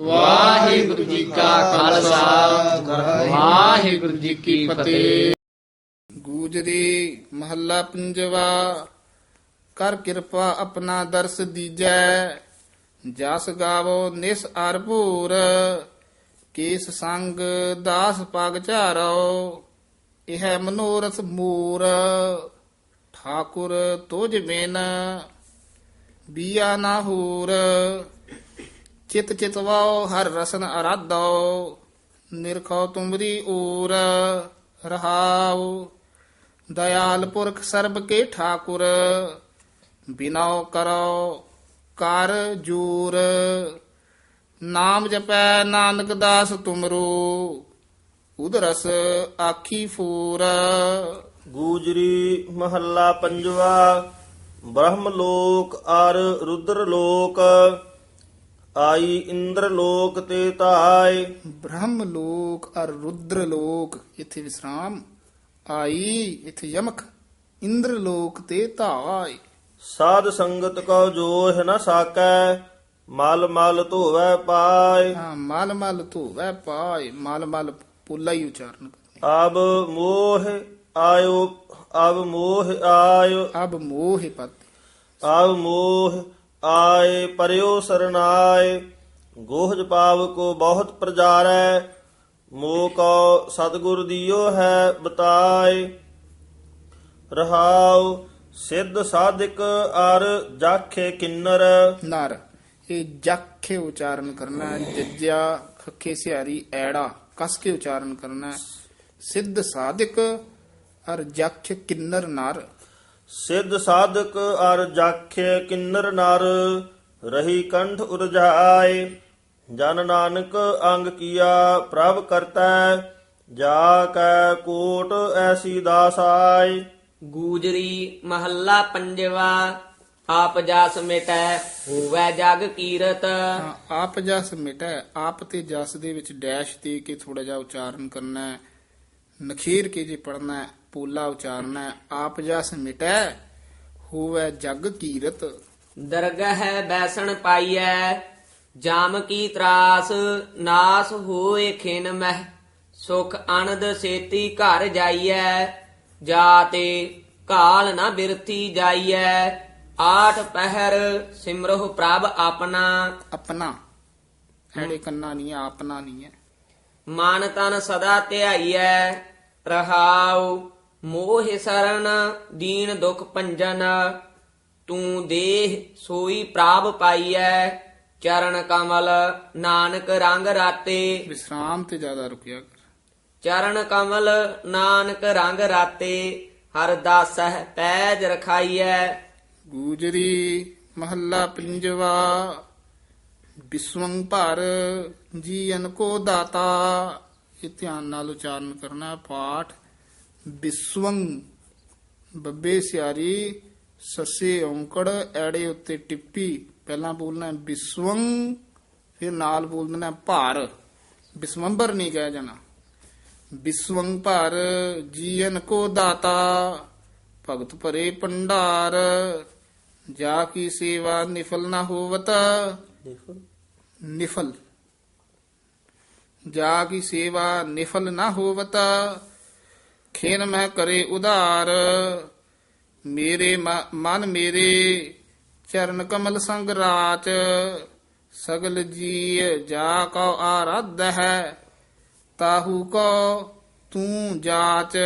ਵਾਹਿਗੁਰੂ ਜੀ ਕਾ ਖਾਲਸਾ। ਵਾਹਿਗੁਰੂ ਜੀ ਕੀ ਫਤਿਹ। ਗੂਜਰੀ ਮਹੱਲਾ ਪੰਜਵਾ, ਕਰ ਕਿਰਪਾ ਆਪਣਾ ਦਰਸ ਦੀਜੈ, ਜਸ ਗਾਵੋ ਨਿਸ ਅਰਭੂਰ ਕੇਸ ਸੰਗ ਦਾਸ ਪਗ ਝਾਰੋ, ਇਹ ਮਨੋਰਥ ਮੂਰ। ਠਾਕੁਰ ਤੁਝ ਬਿਨ, ਬੀਆ ਨਾ ਹੂਰ। ਚਿਤ ਚਿਤਵਾਓ ਹਰ ਰਸਨ ਅਰਾਧੋ ਨਿਰਖੋ ਤੁਮਰੀ ਊਰ ਰਹਾਉ। ਦਇਆਲ ਪੁਰਖ ਸਰਬ ਕੇ ਠਾਕੁਰ, ਬਿਨਾਉ ਕਰੋ ਕਰ ਜੂਰ। ਨਾਮ ਜਪੈ ਨਾਨਕ ਦਾਸ ਤੁਮਰੂ, ਉਦਰਸ ਆਖੀ ਫੂਰ। ਗੂਜਰੀ ਮਹੱਲਾ ਪੰਜਵਾ ਬ੍ਰਹਮ ਲੋਕ ਅਰ ਰੁਦਰ ਲੋਕ ਆਈ ਇੰਦਰ ਲੋਕ ਤੇ ਧਾਇ ਬ੍ਰਹਮ ਲੋਕ ਅਰ ਰੁਦਰ ਲੋਕ ਇਥੇ ਵਿਸਰਾਮ। ਆਈ ਇਥੇ ਯਮਕ ਇੰਦਰ ਲੋਕ ਤੇ ਧਾਇ ਸਾਧ ਸੰਗਤ ਕੋ ਜੋਹ ਨ ਸਾਕੈ ਮਲ ਮਲ ਧੋਵੈ ਪਾਇ ਹਾਂ ਮਲ ਮਲ ਧੋਵੈ ਪਾਇ ਮਲ ਮਲ ਪੁੱਲਾ ਹੀ ਉਚਾਰਨ ਅਬ ਮੋਹ ਆਇਓ ਅਬ ਮੋਹ ਆਇਓ। ਅਬ ਮੋਹ ਪਤ। ਆਵ ਮੋਹ ਆਏ ਪਰਿਓ ਸਰਨਾਏ, ਗੋਹਜ ਪਾਵ ਕੋ ਬਹੁਤ ਪ੍ਰਜਾਰੈ ਮੋਹ ਕੋ ਸਤਿਗੁਰ ਦਿਓ ਹੈ ਬਤਾਏ ਰਹਾਉ ਸਿੱਧ ਸਾਧਿਕ ਅਰ ਜਾਖੇ ਕਿੰਨਰ ਨਰ, ਇਹ ਜਖੇ ਉਚਾਰਨ ਕਰਨਾ ਹੈ। ਜੱਜਾ ਖੱਖੇ ਸਿਹਾਰੀ ਐੜਾ ਕਸ ਕੇ ਉਚਾਰਨ ਕਰਨਾ ਹੈ। ਸਿੱਧ ਸਾਧਕ ਅਰ ਜਖ ਕਿੰਨਰ ਨਰ ਸਿੱਧ ਸਾਧਕ ਅਰ ਜਾਖੇ ਕਿੰਨਰ ਨਰ ਰਹੀ ਕੰਠ ਉਰਜਾਏ। ਜਨ ਨਾਨਕ ਅੰਗ ਕੀਆ ਪ੍ਰਭ ਕਰਤਾ ਜਾ ਕੈ ਕੋਟ ਐਸੀ ਦਾਸਾਈ ਗੂਜਰੀ ਮਹੱਲਾ ਪੰਜਵਾ ਆਪ ਜਾਸ ਮਿਟੈ ਹੋਵੈ ਜਗ ਕੀਰਤ। ਆਪ ਜਸ ਮਿਟੈ ਆਪ ਤੇ ਜਸ ਦੇ ਵਿੱਚ ਡੈਸ਼ ਦੇ ਕੇ ਥੋੜਾ ਜਿਹਾ ਉਚਾਰਨ ਕਰਨਾ। ਹੈ ਨਖੀਰ ਕੇ ਜੇ ਪੜਨਾ ਪੋਲਾ ਉਚਾਰਨਾ ਆਪ ਜਸ ਮਿਟੈ ਹੋਵੇ ਜਗ ਕੀਰਤ। ਦਰਗਹਿ ਬੈਸਣ ਪਾਈਐ ਜਾਮ ਕੀ ਤਰਾਸ ਨਾਸ ਹੋਏ ਖਿਨ ਮਹਿ। ਸੁਖ ਆਨੰਦ ਸੇਤੀ ਘਰ ਜਾਈਐ ਜਾਤੇ ਕਾਲ ਨਾ ਬਿਰਥੀ ਜਾਈਐ। ਆਠ ਪਹਿਰ ਸਿਮਰਹੁ ਪ੍ਰਭ ਆਪਣਾ। ਆਪਣਾ। ਐੜੇ ਕੰਨਾ ਨਹੀਂ ਆਪਣਾ ਨਹੀਂ ਹੈ ਮਨ ਤਨ ਸਦਾ ਧਿਆਈਐ ਰਹਾਉ ਮੋਹ ਸਰਣ ਦੀਨ ਦੁਖ ਭੰਜਨ ਤੂੰ ਦੇਹ ਸੋਈ ਪ੍ਰਾਪ ਪਾਈਐ ਚਰਨ ਕਮਲ ਨਾਨਕ ਰੰਗ ਰਾਤੇ। ਵਿਸਰਾਮ ਤੇ ਜ਼ਿਆਦਾ ਰੁਕਿਆ ਕਰ। ਚਰਨ ਕਮਲ ਨਾਨਕ ਰੰਗ ਰਾਤੇ ਹਰ ਦਾਸਹਿ ਪੈਜ ਰਖਾਈਐ। ਗੂਜਰੀ ਮਹੱਲਾ ਪੰਜਵਾ ਬਿਸਵੰਗ ਭਰ ਜੀਵਨ ਕੋ ਦਾਤਾ, ਇਹ ਧਿਆਨ ਨਾਲ ਉਚਾਰਨ ਕਰਨਾ ਹੈ ਪਾਠ। ਬਿਸਵੰਗ ਬੱਬੇ ਸਿਆਰੀ, ਸੱਸੇ ਔਂਕੜ, ਐੜੇ ਉੱਤੇ ਟਿੱਪੀ, ਪਹਿਲਾਂ ਬੋਲਣਾ ਹੈ ਫਿਰ ਨਾਲ ਬੋਲ ਦੇਣਾ ਭਾਰ। ਬਿਸਵੰਬਰ ਨਹੀਂ ਕਹਿ ਜਾਣਾ। ਬਿਸਵੰਗ ਭਰ ਜੀਵਨ ਕੋ ਦਾਤਾ, ਭਗਤ ਭਰੇ ਪੰਡਾਰ ਜਾ ਕੀ ਸੇਵਾ ਨਿਫਲ ਨਾ ਹੋਵਤ ਨਿਫਲ। ਜਾ ਕੀ ਸੇਵਾ ਨਿਫਲ ਨਾ ਹੋਵਤਾ, ਖੇਨ ਮੈਂ ਕਰੇ ਉਧਾਰ। ਮੇਰੇ ਮਨ ਮੇਰੇ ਚਰਨ ਕਮਲ ਸੰਗ ਰਾਚ। ਸਗਲ ਜੀ ਜਾ ਕਉ ਆਰਾਧ ਹੈ, ਤਾਹੂ ਕੋ ਤੂੰ ਜਾਚ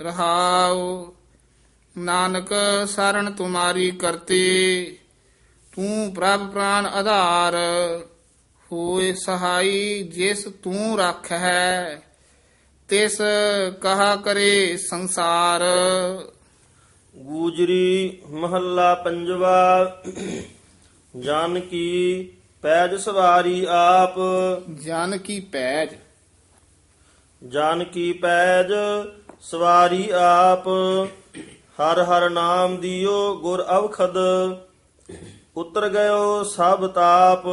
ਰਹਾਉ। ਨਾਨਕ ਸਰਣ ਤੁਮਾਰੀ ਕਰਤੇ ਤੂੰ ਪ੍ਰਭ ਪ੍ਰਾਨ ਆਧਾਰ ਹੋਏ ਸਹਾਈ ਜਿਸ ਤੂੰ ਰੱਖ ਹੈ ਤਿਸ ਕਹਾ ਕਰੇ ਸੰਸਾਰ। ਗੂਜਰੀ ਮਹੱਲਾ ਪੰਜਵਾ ਜਨ ਕੀ ਪੈਜ ਸਵਾਰੀ ਆਪ। ਜਨ ਕੀ ਪੈਜ। ਜਨ ਕੀ ਪੈਜ ਸਵਾਰੀ ਆਪ। ਹਰ ਹਰ ਨਾਮ ਦਿਓ ਗੁਰ ਅਵਖਦ। ਉਤਰ ਗਇਓ ਸਭ ਤਾਪ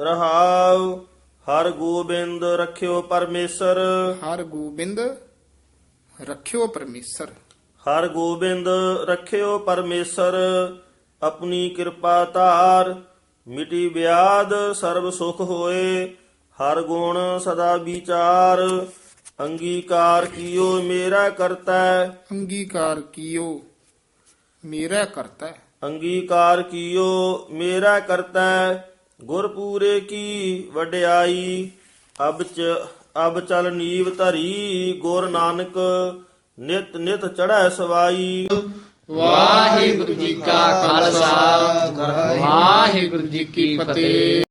ਰਹਾਉ ਹਰ ਗੋਬਿੰਦ ਰਖਿਓ ਪਰਮੇਸ਼ਰ। ਹਰ ਗੋਬਿੰਦ ਰੱਖਿਓ ਪਰਮੇਸ਼ਰ। ਹਰ ਗੋਬਿੰਦ ਰਖਿਓ ਪਰਮੇਸ਼ਰ ਆਪਣੀ ਕਿਰਪਾ ਧਾਰ ਮਿਟੀ ਬਿਆਦ ਸਰਬ ਸੁਖ ਹੋਏ ਹਰ ਗੁਣ ਸਦਾ ਵਿਚਾਰ ਅੰਗੀਕਾਰ ਕੀਓ ਮੇਰਾ ਕਰਤਾ। ਅੰਗੀਕਾਰ ਕੀਓ ਮੇਰਾ ਕਰਤਾ। ਅੰਗੀਕਾਰ ਕੀਓ, ਮੇਰਾ ਕਰਤਾ ਗੁਰ ਪੂਰੇ ਕੀ ਵਡਿਆਈ। ਅਬ ਚ, ਅਬ ਚਲ ਨੀਵ ਧਰੀ ਗੁਰ ਨਾਨਕ, ਨਿਤ ਨਿਤ ਚੜ੍ਹੈ ਸਵਾਈ। ਵਾਹਿਗੁਰੂ ਜੀ ਕਾ ਖਾਲਸਾ, ਵਾਹਿਗੁਰੂ ਜੀ ਕੀ ਫਤਿਹ।